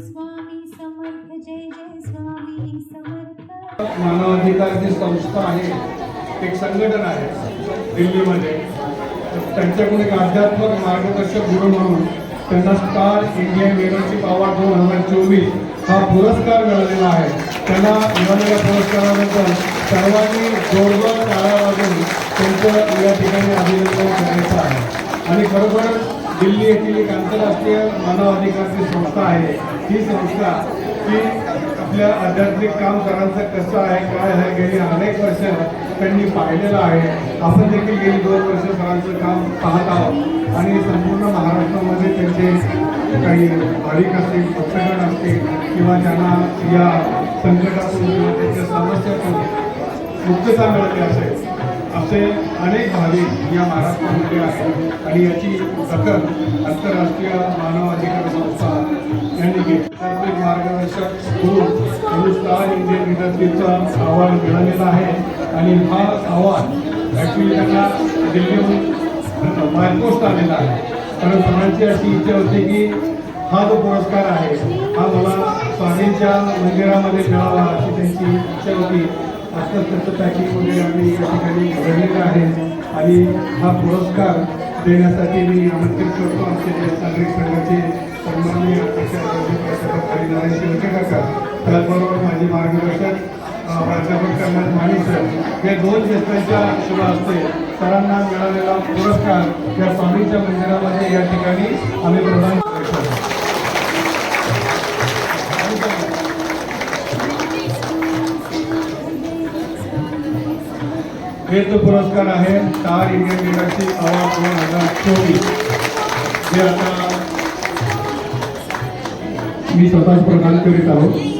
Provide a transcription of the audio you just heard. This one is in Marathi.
स्वामी समर्थ जय जय स्वामी समर्थ. मानवाधिकार जी संस्था आहे. एक संघटन आहे दिल्लीमध्ये. त्यांच्याकडून एक आध्यात्मिक मार्गदर्शक गुरु म्हणून त्यांना स्टार इंडिया लिडरशिप अवॉर्ड दोन हजार चोवीस हा पुरस्कार मिळालेला आहे. त्यांना मिळालेल्या पुरस्कारानंतर सर्वांनी जोरदार टाळ्या वाजून त्यांचं या ठिकाणी अभिनंदन करायचं आहे. आणि खरोखरच दिल्ली येथील एक आंतरराष्ट्रीय मानवाधिकारची संस्था आहे. ही संस्था की आपल्या आध्यात्मिक काम कसं आहे काय आहे गेली अनेक वर्ष त्यांनी पाहिलेलं आहे. आपण देखील गेली दोन वर्ष सरांचं काम पाहत आहोत. आणि संपूर्ण महाराष्ट्रामध्ये त्यांचे काही भाविक असतील भक्तगण असतील किंवा ज्यांना या संकटातून किंवा त्यांच्या समस्यातून मुक्तता मिळते असेल असे अनेक भाविक या महाराष्ट्रामध्ये आहेत. आणि याची दखल आंतरराष्ट्रीय मानवाधिकार संस्था यांनी घेतली. मार्गदर्शक म्हणून स्टार इंडियन विद्यार्थीचा अहवाल मिळालेला आहे. आणि हा अहवाल ॲक्च्युली त्यांना दिल्लीहून बायपोस्ट आलेला आहे. कारण सगळ्यांची अशी इच्छा होती की हा जो पुरस्कार आहे हा मला स्वामींच्या मंदिरामध्ये मिळावा अशी त्यांची इच्छा होती. आजकाल त्याचं पॅकिंग वगैरे आम्ही या ठिकाणी घडलेलं आहे. आणि हा पुरस्कार देण्यासाठी मी आमंत्रित करतो आमचे जे नागरिक संघाचे सन्माननीय अध्यक्ष प्राध्यापक हरिनारायण काका त्याचबरोबर माझे मार्गदर्शक प्राध्यापक कल्याण माने सर हे दोन ज्येष्ठांच्या शुभ असते सरांना मिळालेला पुरस्कार या स्वामीच्या मंदिरामध्ये या ठिकाणी आम्ही प्रदान हे जो पुरस्कार आहे. स्टार इंडियन लिडरशिप अवॉर्ड दोन हजार चोवीस. हे आता मी स्वतःच प्रदान करीत आहोत.